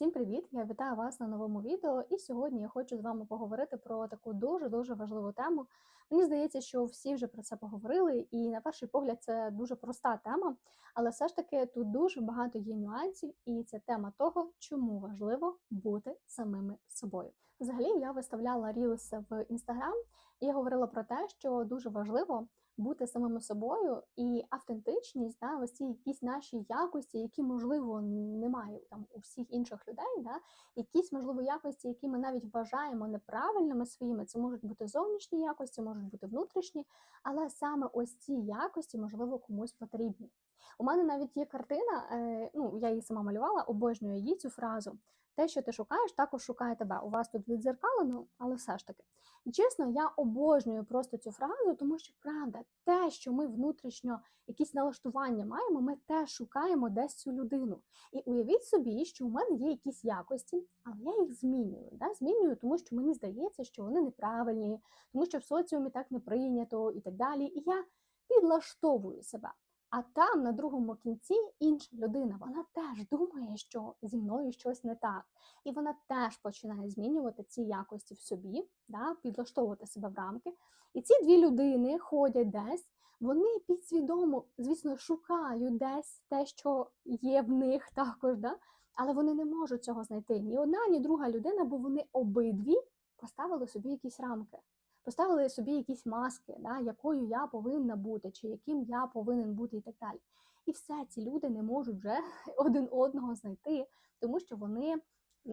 Всім привіт! Я вітаю вас на новому відео. І сьогодні я хочу з вами поговорити про таку дуже дуже важливу тему. Мені здається, що всі вже про це поговорили, і на перший погляд це дуже проста тема, але все ж таки тут дуже багато є нюансів, і це тема того, чому важливо бути самими собою. Взагалі, я виставляла рілси в інстаграм і говорила про те, що дуже важливо бути самими собою і автентичність, да, ось ці якісь наші якості, які можливо немає там у всіх інших людей, да, якісь можливо якості, які ми навіть вважаємо неправильними своїми. Це можуть бути зовнішні якості, можуть бути внутрішні, але саме ось ці якості можливо комусь потрібні. У мене навіть є картина, е, ну я її сама малювала, обожнюю її цю фразу. Те, що ти шукаєш, також шукає тебе. У вас тут відзеркалено, але все ж таки. Чесно, я обожнюю просто цю фразу, тому що правда, те, що ми внутрішньо якісь налаштування маємо, ми теж шукаємо десь цю людину. І уявіть собі, що у мене є якісь якості, але я їх змінюю. Да? Змінюю, тому що мені здається, що вони неправильні, тому що в соціумі так не прийнято і так далі. І я підлаштовую себе. А там, на другому кінці, інша людина, вона теж думає, що зі мною щось не так. І вона теж починає змінювати ці якості в собі, да, підлаштовувати себе в рамки. І ці дві людини ходять десь, вони підсвідомо, звісно, шукають десь те, що є в них також, да? але вони не можуть цього знайти. Ні одна, ні друга людина, бо вони обидві поставили собі якісь рамки поставили собі якісь маски, да, якою я повинна бути, чи яким я повинен бути, і так далі. І все ці люди не можуть вже один одного знайти, тому що вони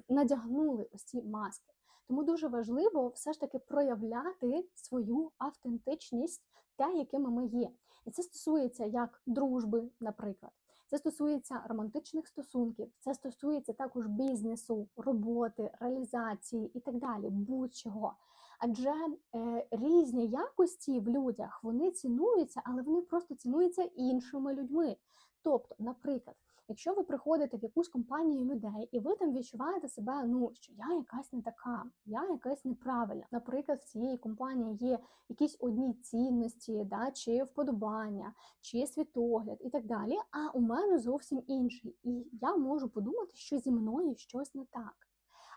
надягнули ось ці маски. Тому дуже важливо все ж таки проявляти свою автентичність, те, якими ми є. І це стосується як дружби, наприклад. Це стосується романтичних стосунків, це стосується також бізнесу, роботи, реалізації і так далі, будь-чого. Адже е, різні якості в людях вони цінуються, але вони просто цінуються іншими людьми. Тобто, наприклад, якщо ви приходите в якусь компанію людей, і ви там відчуваєте себе, ну що я якась не така, я якась неправильна. Наприклад, в цієї компанії є якісь одні цінності, да, чи вподобання, чи світогляд і так далі. А у мене зовсім інший. І я можу подумати, що зі мною щось не так.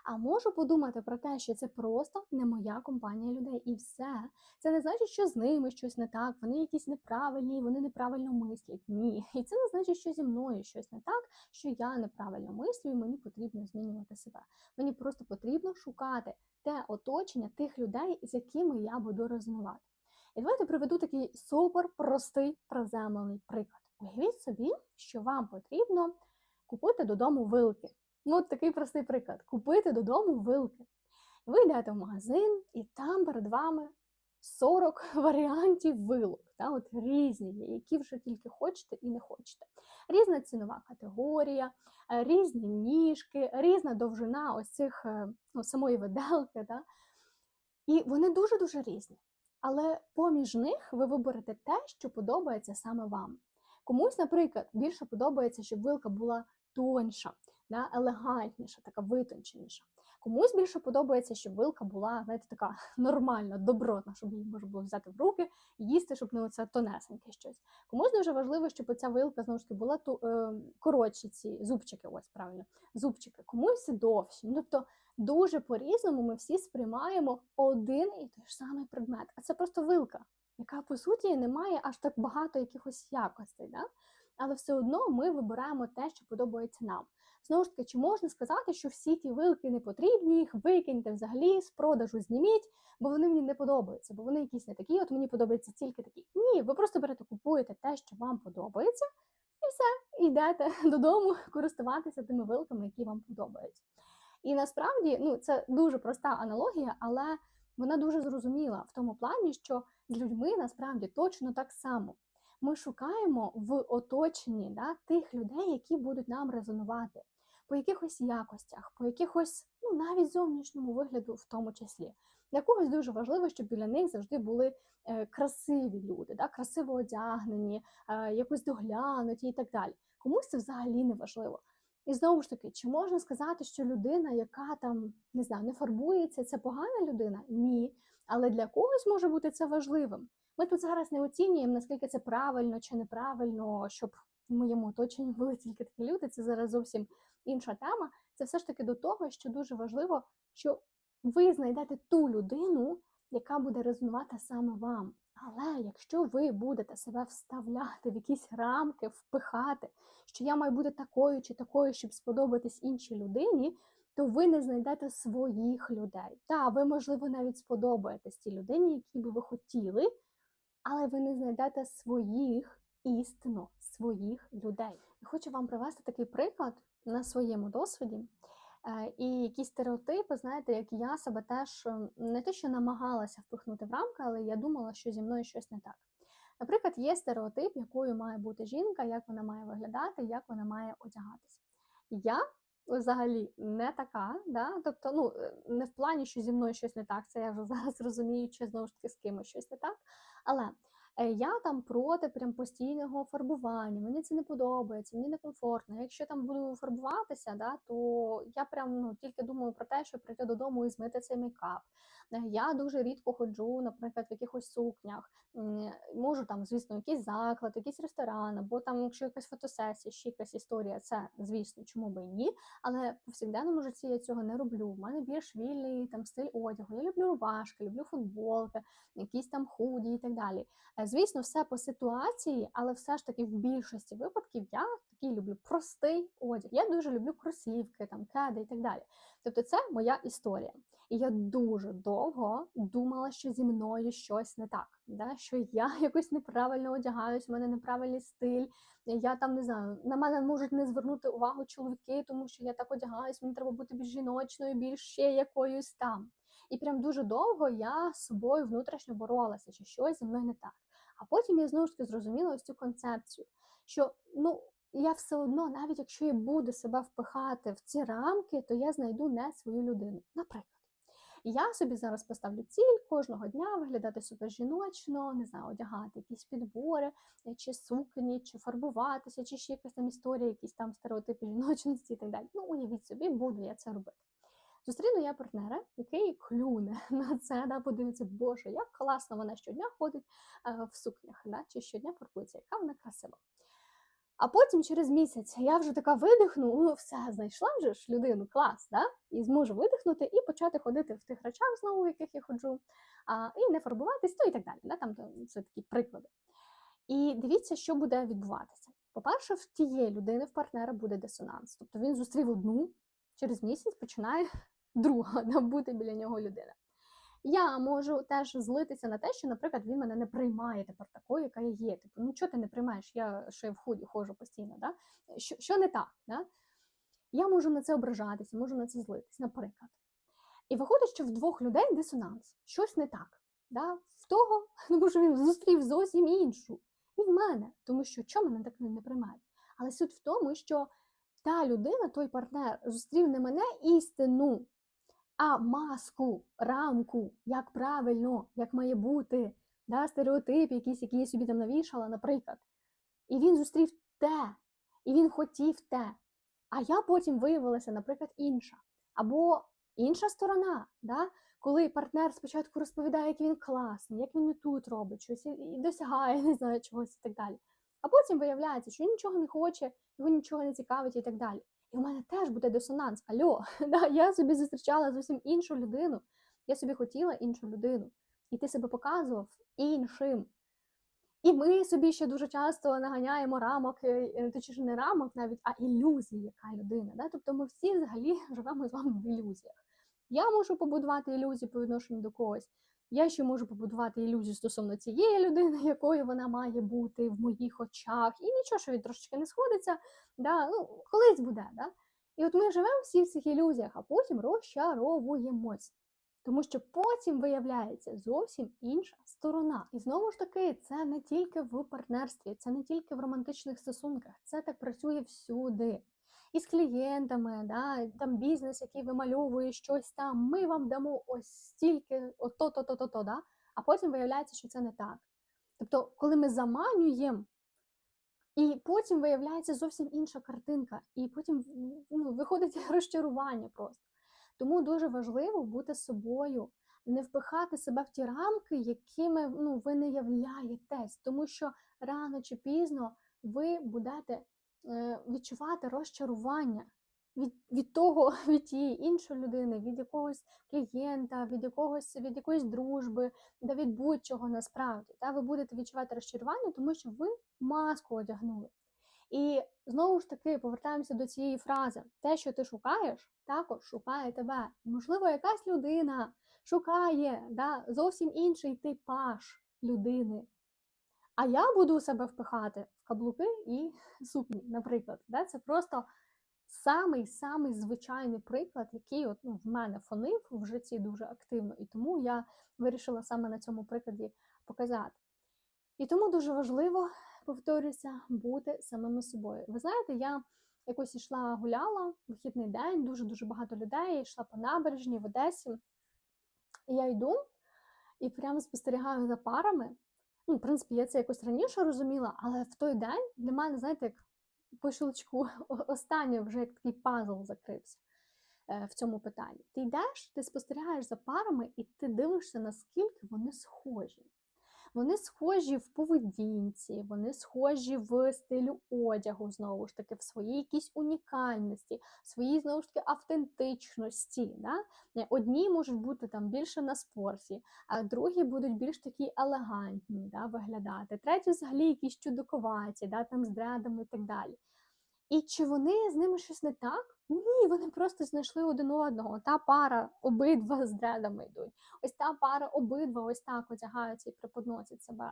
А можу подумати про те, що це просто не моя компанія людей, і все. Це не значить, що з ними щось не так, вони якісь неправильні, вони неправильно мислять. Ні. І це не значить, що зі мною щось не так, що я неправильно мислю, і мені потрібно змінювати себе. Мені просто потрібно шукати те оточення тих людей, з якими я буду резонувати. І давайте приведу такий супер простий приземлений приклад. Уявіть собі, що вам потрібно купити додому вилки. Ну, от такий простий приклад: купити додому вилки. Ви йдете в магазин, і там перед вами 40 варіантів вилок, та, от різні, які вже тільки хочете і не хочете. Різна цінова категорія, е, різні ніжки, різна довжина ось цих е, ну, самої виделки. Та. І вони дуже-дуже різні. Але поміж них ви виберете те, що подобається саме вам. Комусь, наприклад, більше подобається, щоб вилка була тоньша, да, елегантніша, така витонченіша. Комусь більше подобається, щоб вилка була знаєте, така нормальна, добротна, щоб її можна було взяти в руки і їсти, щоб не оце тонесеньке щось. Комусь дуже важливо, щоб оця вилка знову ж таки була ту, е, коротші ці зубчики, ось правильно, зубчики, комусь довші. Ну, тобто дуже по-різному ми всі сприймаємо один і той ж самий предмет. А це просто вилка, яка по суті не має аж так багато якихось якостей. Да? але все одно ми вибираємо те, що подобається нам. Знову ж таки, чи можна сказати, що всі ті вилки не потрібні, їх викиньте взагалі, з продажу зніміть, бо вони мені не подобаються, бо вони якісь не такі, от мені подобаються тільки такі. Ні, ви просто берете, купуєте те, що вам подобається, і все, йдете додому користуватися тими вилками, які вам подобаються. І насправді ну, це дуже проста аналогія, але вона дуже зрозуміла в тому плані, що з людьми насправді точно так само ми шукаємо в оточенні да, тих людей, які будуть нам резонувати по якихось якостях, по якихось, ну навіть зовнішньому вигляду, в тому числі. Для когось дуже важливо, щоб біля них завжди були е, красиві люди, да, красиво одягнені, е, якось доглянуті і так далі. Комусь це взагалі не важливо. І знову ж таки, чи можна сказати, що людина, яка там не знаю, не фарбується, це погана людина? Ні. Але для когось може бути це важливим. Ми тут зараз не оцінюємо, наскільки це правильно чи неправильно, щоб в моєму оточенні були тільки такі люди. Це зараз зовсім інша тема. Це все ж таки до того, що дуже важливо, що ви знайдете ту людину, яка буде резонувати саме вам. Але якщо ви будете себе вставляти в якісь рамки, впихати, що я маю бути такою чи такою, щоб сподобатись іншій людині, то ви не знайдете своїх людей. Та ви, можливо, навіть сподобаєтесь тій людині, які би ви хотіли, але ви не знайдете своїх істинно своїх людей. Хочу вам привести такий приклад на своєму досвіді. Е, І якісь стереотипи, знаєте, як я себе теж е, не те, що намагалася впихнути в рамки, але я думала, що зі мною щось не так. Наприклад, є стереотип, якою має бути жінка, як вона має виглядати, як вона має одягатися. Я взагалі не така, да? тобто, ну, е, не в плані, що зі мною щось не так, це я вже зараз розумію, чи знову ж таки з кимось щось не так. Але я там проти прям постійного фарбування, мені це не подобається, мені некомфортно. Якщо там буду фарбуватися, да, то я прям ну, тільки думаю про те, щоб прийти додому і змити цей мейкап. Е, Я дуже рідко ходжу, наприклад, в якихось сукнях. Можу там, звісно, якийсь заклад, якийсь ресторан, або там, якщо якась фотосесія, ще якась історія, це звісно, чому би і ні. Але в повсякденному житті я цього не роблю. У мене більш вільний там стиль одягу. Я люблю рубашки, люблю футболки, якісь там худі і так далі. Е, Звісно, все по ситуації, але все ж таки в більшості випадків я такий люблю простий одяг. Я дуже люблю кросівки, там кеди і так далі. Тобто, це моя історія. І я дуже довго думала, що зі мною щось не так, да? що я якось неправильно одягаюсь, у мене неправильний стиль. Я там не знаю, на мене можуть не звернути увагу чоловіки, тому що я так одягаюсь, мені треба бути більш жіночною, більш ще якоюсь там. І прям дуже довго я з собою внутрішньо боролася, чи щось зі мною не так. А потім я знову ж таки зрозуміла ось цю концепцію, що ну я все одно, навіть якщо я буду себе впихати в ці рамки, то я знайду не свою людину. Наприклад, я собі зараз поставлю ціль кожного дня виглядати супер жіночно, не знаю, одягати якісь підбори, е, чи сукні, чи фарбуватися, чи ще якась там історія, якісь там стереотипи жіночності і так далі. Ну, уявіть собі, буду я це робити. Зустріну я партнера, який клюне на це, да, подивиться, боже, як класно вона щодня ходить е, в сукнях, да, чи щодня фарбується, яка вона красива. А потім через місяць я вже така видихну, ну все, знайшла вже ж людину, клас, да? і зможу видихнути і почати ходити в тих речах, знову в яких я ходжу, а, і не фарбуватись, ну і так далі. Да? Там то, це такі приклади. І дивіться, що буде відбуватися. По-перше, в тієї людини, в партнера буде дисонанс. Тобто він зустрів одну, через місяць починає друга да, бути біля нього людина. Я можу теж злитися на те, що, наприклад, він мене не приймає тепер такою, яка я є. Типу, ну чого ти не приймаєш? Я я в худі ходжу постійно, да? що, що не так? Да? Я можу на це ображатися, можу на це злитись, наприклад. І виходить, що в двох людей дисонанс, щось не так. Да? В того, тому що він зустрів зовсім іншу. І в мене, тому що чому мене так не приймають? Але суть в тому, що та людина, той партнер, зустрів не мене істину, а маску, рамку, як правильно, як має бути, да, стереотип, якийсь, який я собі там навішала, наприклад. І він зустрів те, і він хотів те. А я потім виявилася, наприклад, інша. Або інша сторона, да? коли партнер спочатку розповідає, як він класний, як він і тут робить щось і досягає, не знаю, чогось і так далі. А потім виявляється, що він нічого не хоче, його нічого не цікавить і так далі. І у мене теж буде дисонанс. Альо, да, я собі зустрічала зовсім іншу людину. Я собі хотіла іншу людину. І ти себе показував іншим. І ми собі ще дуже часто наганяємо рамок, е, е, точніше не рамок навіть, а ілюзії, яка людина. Да? Тобто ми всі взагалі живемо з вами в ілюзіях. Я можу побудувати ілюзію по відношенню до когось. Я ще можу побудувати ілюзію стосовно цієї людини, якою вона має бути в моїх очах, і нічого, що він трошечки не сходиться, да? ну, колись буде. Да? І от ми живемо всі в цих ілюзіях, а потім розчаровуємось. Тому що потім виявляється зовсім інша сторона. І знову ж таки, це не тільки в партнерстві, це не тільки в романтичних стосунках, це так працює всюди. І з клієнтами, да, там бізнес, який вимальовує щось там, ми вам дамо ось стільки, ото, то, то, то, то, да? а потім виявляється, що це не так. Тобто, коли ми заманюємо, і потім виявляється зовсім інша картинка, і потім ну, виходить розчарування просто. Тому дуже важливо бути собою, не впихати себе в ті рамки, якими ну, ви не являєтесь, тому що рано чи пізно ви будете відчувати розчарування. від, від того, від тієї іншої людини, від якогось клієнта, від якогось від якоїсь дружби, да від будь-чого насправді. Та ви будете відчувати розчарування, тому що ви маску одягнули. І знову ж таки повертаємося до цієї фрази: те, що ти шукаєш, також шукає тебе. Можливо, якась людина шукає да, зовсім інший типаж людини. А я буду себе впихати каблуки і сукні, наприклад. Да? Це просто самий самий звичайний приклад, який от, ну, в мене фонив в житті дуже активно, і тому я вирішила саме на цьому прикладі показати. І тому дуже важливо, повторюся, бути самими собою. Ви знаєте, я якось йшла гуляла вихідний день, дуже-дуже багато людей, йшла по набережні в Одесі. І я йду і прямо спостерігаю за парами. Ну, в принципі, я це якось раніше розуміла, але в той день для мене, знаєте, як по щелчку останнє вже як такий пазл закрився е, в цьому питанні. Ти йдеш, ти спостерігаєш за парами, і ти дивишся, наскільки вони схожі. Вони схожі в поведінці, вони схожі в стилю одягу, знову ж таки, в своїй якійсь унікальності, в своїй знову ж таки автентичності. Да? Е, одні можуть бути там більше на спорті, а другі будуть більш такі елегантні да, виглядати. Треті взагалі якісь чудокуваті, да, там з дрядами і так далі. І чи вони з ними щось не так? Вони просто знайшли один одного. Та пара обидва з дредами йдуть. Ось та пара обидва ось так одягаються і преподносять себе.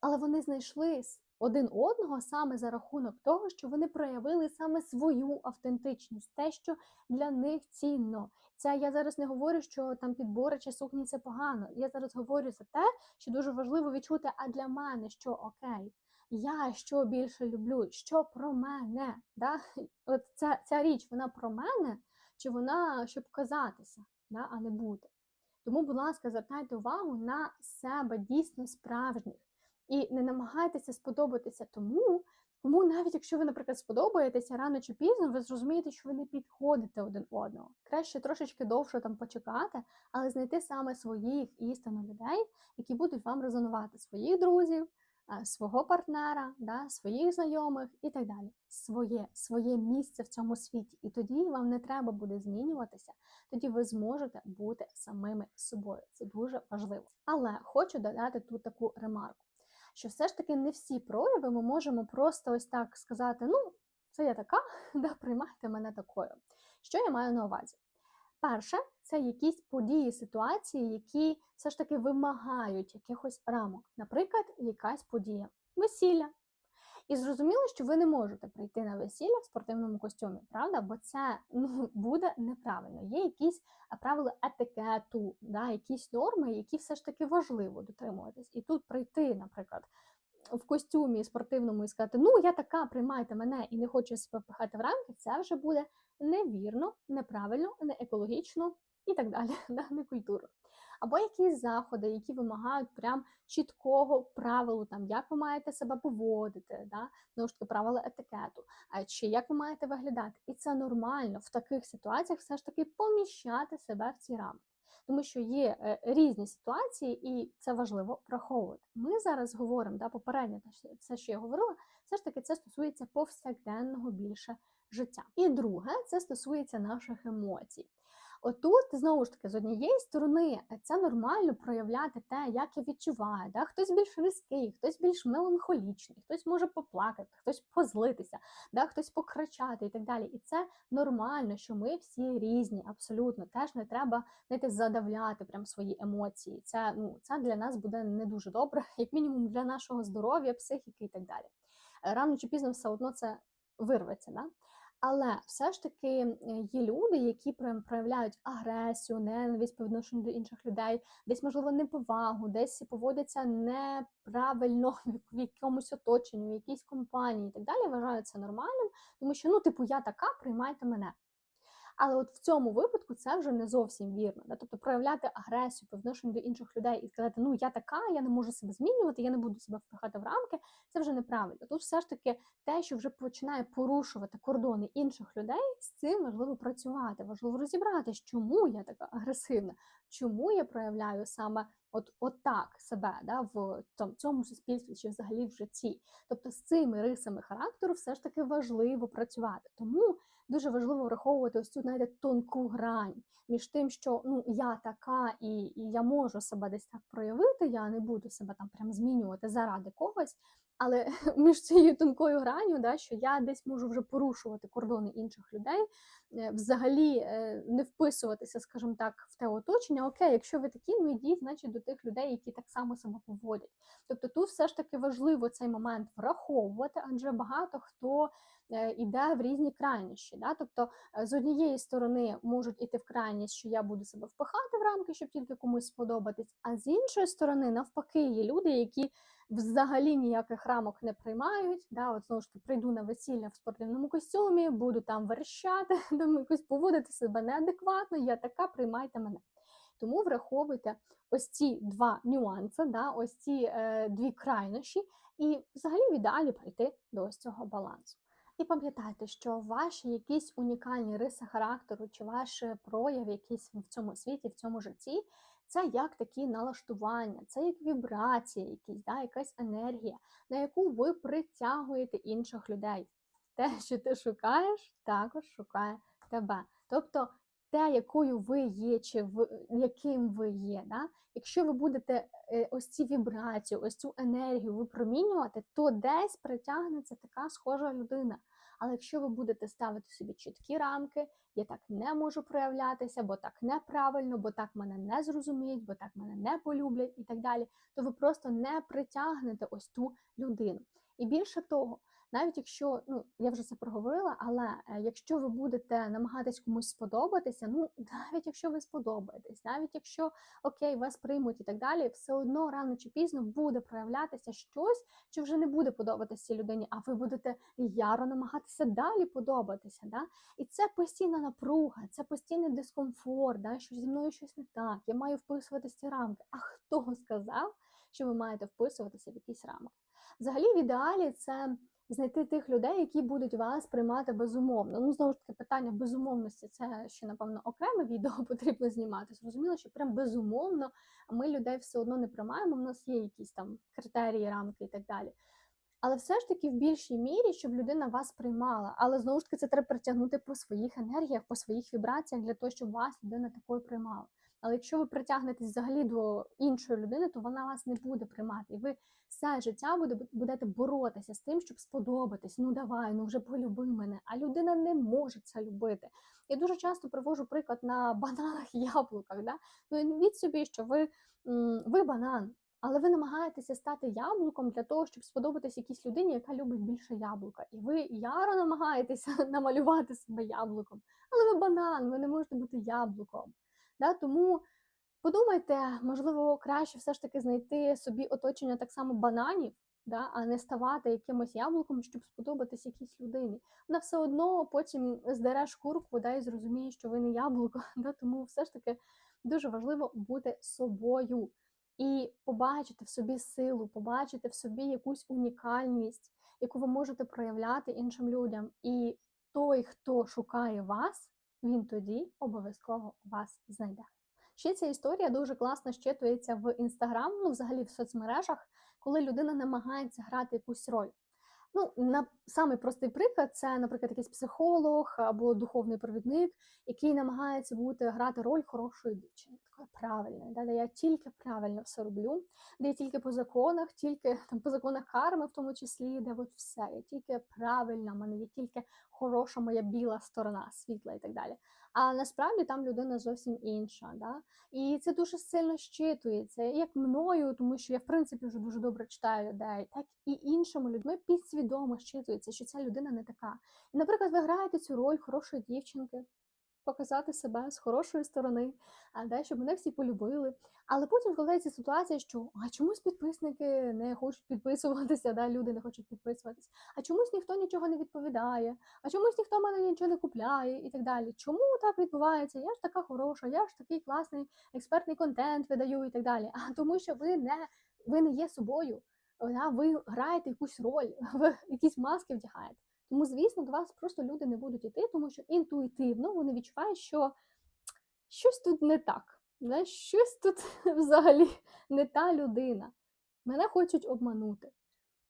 Але вони знайшли один одного саме за рахунок того, що вони проявили саме свою автентичність, те, що для них цінно. Це я зараз не говорю, що там підбори чи сукні це погано. Я зараз говорю за те, що дуже важливо відчути, а для мене що окей я що більше люблю, що про мене. Да? От ця, ця річ, вона про мене, чи вона щоб казатися, да? а не бути. Тому, будь ласка, звертайте увагу на себе дійсно справжніх. І не намагайтеся сподобатися тому, кому навіть якщо ви, наприклад, сподобаєтеся рано чи пізно, ви зрозумієте, що ви не підходите один одного. Краще трошечки довше там почекати, але знайти саме своїх істинно людей, які будуть вам резонувати, своїх друзів свого партнера, да, своїх знайомих і так далі. Своє своє місце в цьому світі. І тоді вам не треба буде змінюватися, тоді ви зможете бути самими собою. Це дуже важливо. Але хочу додати тут таку ремарку, що все ж таки не всі прояви ми можемо просто ось так сказати: ну, це я така, да, приймайте мене такою. Що я маю на увазі? Перше, це якісь події, ситуації, які все ж таки вимагають якихось рамок. Наприклад, якась подія, весілля. І зрозуміло, що ви не можете прийти на весілля в спортивному костюмі, правда? Бо це ну, буде неправильно. Є якісь правила етикету, да, якісь норми, які все ж таки важливо дотримуватись. І тут прийти, наприклад, в костюмі спортивному і сказати, ну я така, приймайте мене і не хочу себе впихати в рамки, це вже буде невірно, неправильно, не екологічно і так далі, да, не культуру. Або якісь заходи, які вимагають прям чіткого правилу, там як ви маєте себе поводити, да, ну ж таки правила етикету, чи як ви маєте виглядати. І це нормально в таких ситуаціях все ж таки поміщати себе в ці рамки. Тому що є е, різні ситуації, і це важливо враховувати. Ми зараз говоримо да, попередньо, все, що я говорила, все ж таки це стосується повсякденного більше життя. І друге, це стосується наших емоцій. Отут, знову ж таки, з однієї сторони, це нормально проявляти те, як я відчуваю. Да? Хтось більш різкий, хтось більш меланхолічний, хтось може поплакати, хтось позлитися, да? хтось покричати і так далі. І це нормально, що ми всі різні, абсолютно. Теж не треба знаєте, задавляти прям свої емоції. Це ну, це для нас буде не дуже добре, як мінімум для нашого здоров'я, психіки і так далі. Рано чи пізно все одно це вирветься. Да? Але все ж таки є люди, які проявляють агресію, ненависть по відношенню до інших людей, десь, можливо, неповагу, десь поводяться неправильно в якомусь оточенні, в якійсь компанії і так далі. Вважаю це нормальним, тому що ну, типу, я така, приймайте мене. Але от в цьому випадку це вже не зовсім вірно. Да? Тобто проявляти агресію по відношенню до інших людей і сказати, ну я така, я не можу себе змінювати, я не буду себе впихати в рамки. Це вже неправильно. Тут все ж таки те, що вже починає порушувати кордони інших людей, з цим важливо працювати. Важливо розібратися, чому я така агресивна, чому я проявляю саме от, от так себе да, в цьому суспільстві чи взагалі в житті. Тобто з цими рисами характеру все ж таки важливо працювати. Тому дуже важливо враховувати ось цю знаєте, тонку грань між тим, що ну я така і, і я можу себе десь так проявити, я не буду себе там прям змінювати заради когось. Але між цією тонкою гранню, да, що я десь можу вже порушувати кордони інших людей, е, взагалі е, не вписуватися, скажімо так, в те оточення. Окей, якщо ви такі, ну йдіть, значить, до тих людей, які так само себе поводять. Тобто тут все ж таки важливо цей момент враховувати, адже багато хто йде в різні крайнощі. Да? Тобто, з однієї сторони можуть іти в крайність, що я буду себе впихати в рамки, щоб тільки комусь сподобатись, а з іншої сторони, навпаки, є люди, які взагалі ніяких рамок не приймають. Да? От знову ж таки прийду на весілля в спортивному костюмі, буду там верещати, там якось поводити себе неадекватно. Я така, приймайте мене. Тому враховуйте ось ці два нюанси, да, ось ці е, дві крайнощі, і взагалі в ідеалі прийти до ось цього балансу. І пам'ятайте, що ваші якісь унікальні риси характеру чи ваш прояв якийсь в цьому світі, в цьому житті, це як такі налаштування, це як вібрація, якісь, да, якась енергія, на яку ви притягуєте інших людей. Те, що ти шукаєш, також шукає тебе. Тобто те, якою ви є, чи в яким ви є. Да? Якщо ви будете е, ось ці вібрації, ось цю енергію випромінювати, то десь притягнеться така схожа людина. Але якщо ви будете ставити собі чіткі рамки, я так не можу проявлятися, бо так неправильно, бо так мене не зрозуміють, бо так мене не полюблять і так далі, то ви просто не притягнете ось ту людину. І більше того, навіть якщо, ну я вже це проговорила, але е, якщо ви будете намагатись комусь сподобатися, ну навіть якщо ви сподобаєтесь, навіть якщо окей, вас приймуть і так далі, все одно рано чи пізно буде проявлятися щось, що вже не буде подобатися людині, а ви будете яро намагатися далі подобатися. Да? І це постійна напруга, це постійний дискомфорт, да? що зі мною щось не так, я маю вписуватися ці рамки. А хто сказав, що ви маєте вписуватися в якісь рамки? Взагалі, в ідеалі це знайти тих людей, які будуть вас приймати безумовно. Ну, знову ж таки, питання безумовності це ще, напевно, окреме відео потрібно знімати. Зрозуміло, що прям безумовно ми людей все одно не приймаємо, в нас є якісь там критерії, рамки і так далі. Але все ж таки в більшій мірі, щоб людина вас приймала. Але знову ж таки, це треба притягнути по своїх енергіях, по своїх вібраціях для того, щоб вас людина такою приймала. Але якщо ви притягнетесь взагалі до іншої людини, то вона вас не буде приймати. І ви все життя будете боротися з тим, щоб сподобатись. Ну давай, ну вже полюби мене. А людина не може це любити. Я дуже часто привожу приклад на бананах і яблуках. Да? Ну від собі, що ви, ви банан. Але ви намагаєтеся стати яблуком для того, щоб сподобатись якійсь людині, яка любить більше яблука. І ви яро намагаєтеся намалювати себе яблуком. Але ви банан, ви не можете бути яблуком. Да? Тому подумайте, можливо, краще все ж таки знайти собі оточення так само бананів, да? а не ставати якимось яблуком, щоб сподобатись якійсь людині. Вона все одно потім здере шкурку да, і зрозуміє, що ви не яблуко. Да? Тому все ж таки дуже важливо бути собою. І побачити в собі силу, побачити в собі якусь унікальність, яку ви можете проявляти іншим людям. І той, хто шукає вас, він тоді обов'язково вас знайде. Ще ця історія дуже класно щитується в інстаграм, ну взагалі в соцмережах, коли людина намагається грати якусь роль. Ну, на самий простий приклад це, наприклад, якийсь психолог або духовний провідник, який намагається бути грати роль хорошої дівчини, да, де я тільки правильно все роблю, де я тільки по законах, тільки там по законах карми, в тому числі, де от все, я тільки правильна, в мене є тільки хороша моя біла сторона, світла і так далі. А насправді там людина зовсім інша. Да? І це дуже сильно щитується, як мною, тому що я, в принципі, вже дуже добре читаю людей, так і іншими людьми підсвідомо щитується, що ця людина не така. І, наприклад, ви граєте цю роль хорошої дівчинки показати себе з хорошої сторони, а де щоб мене всі полюбили. Але потім складається ситуація, що а чомусь підписники не хочуть підписуватися, да, люди не хочуть підписуватися, а чомусь ніхто нічого не відповідає, а чомусь ніхто мене нічого не купляє і так далі. Чому так відбувається? Я ж така хороша, я ж такий класний експертний контент видаю і так далі. А тому, що ви не ви не є собою, да, ви граєте якусь роль, ви якісь маски вдягаєте. Тому, звісно, до вас просто люди не будуть йти, тому що інтуїтивно вони відчувають, що щось тут не так. Да, щось тут взагалі не та людина. Мене хочуть обманути.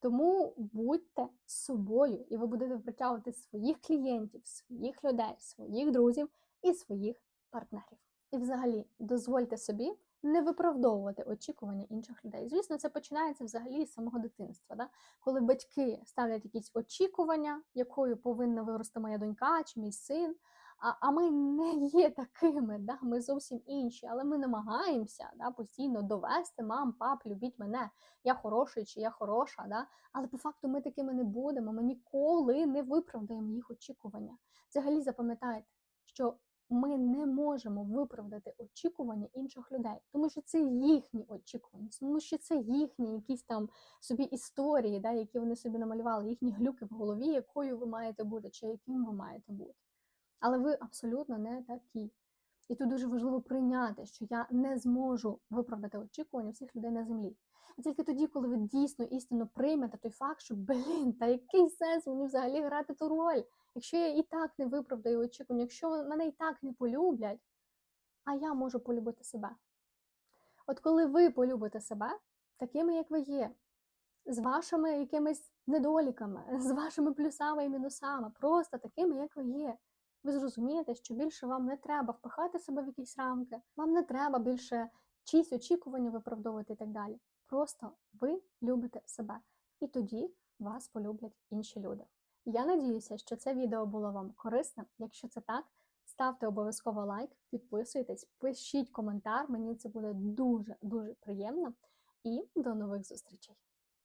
Тому будьте собою, і ви будете притягувати своїх клієнтів, своїх людей, своїх друзів і своїх партнерів. І взагалі дозвольте собі не виправдовувати очікування інших людей. Звісно, це починається взагалі з самого дитинства, да? коли батьки ставлять якісь очікування, якою повинна вирости моя донька чи мій син. А, а ми не є такими, да? ми зовсім інші, але ми намагаємося да, постійно довести мам, пап, любіть мене, я хороший чи я хороша. Да? Але по факту ми такими не будемо. Ми ніколи не виправдаємо їх очікування. Взагалі запам'ятайте, що ми не можемо виправдати очікування інших людей, тому що це їхні очікування, тому що це їхні якісь там собі історії, да, які вони собі намалювали, їхні глюки в голові, якою ви маєте бути, чи яким ви маєте бути. Але ви абсолютно не такі. І тут дуже важливо прийняти, що я не зможу виправдати очікування всіх людей на землі. І тільки тоді, коли ви дійсно істинно приймете той факт, що блін, та який сенс мені взагалі грати ту роль, якщо я і так не виправдаю очікування, якщо мене і так не полюблять, а я можу полюбити себе. От коли ви полюбите себе, такими, як ви є, з вашими якимись недоліками, з вашими плюсами і мінусами, просто такими, як ви є ви зрозумієте, що більше вам не треба впихати себе в якісь рамки, вам не треба більше чиїсь очікування виправдовувати і так далі. Просто ви любите себе, і тоді вас полюблять інші люди. Я надіюся, що це відео було вам корисним. Якщо це так, ставте обов'язково лайк, підписуйтесь, пишіть коментар. Мені це буде дуже дуже приємно. І до нових зустрічей!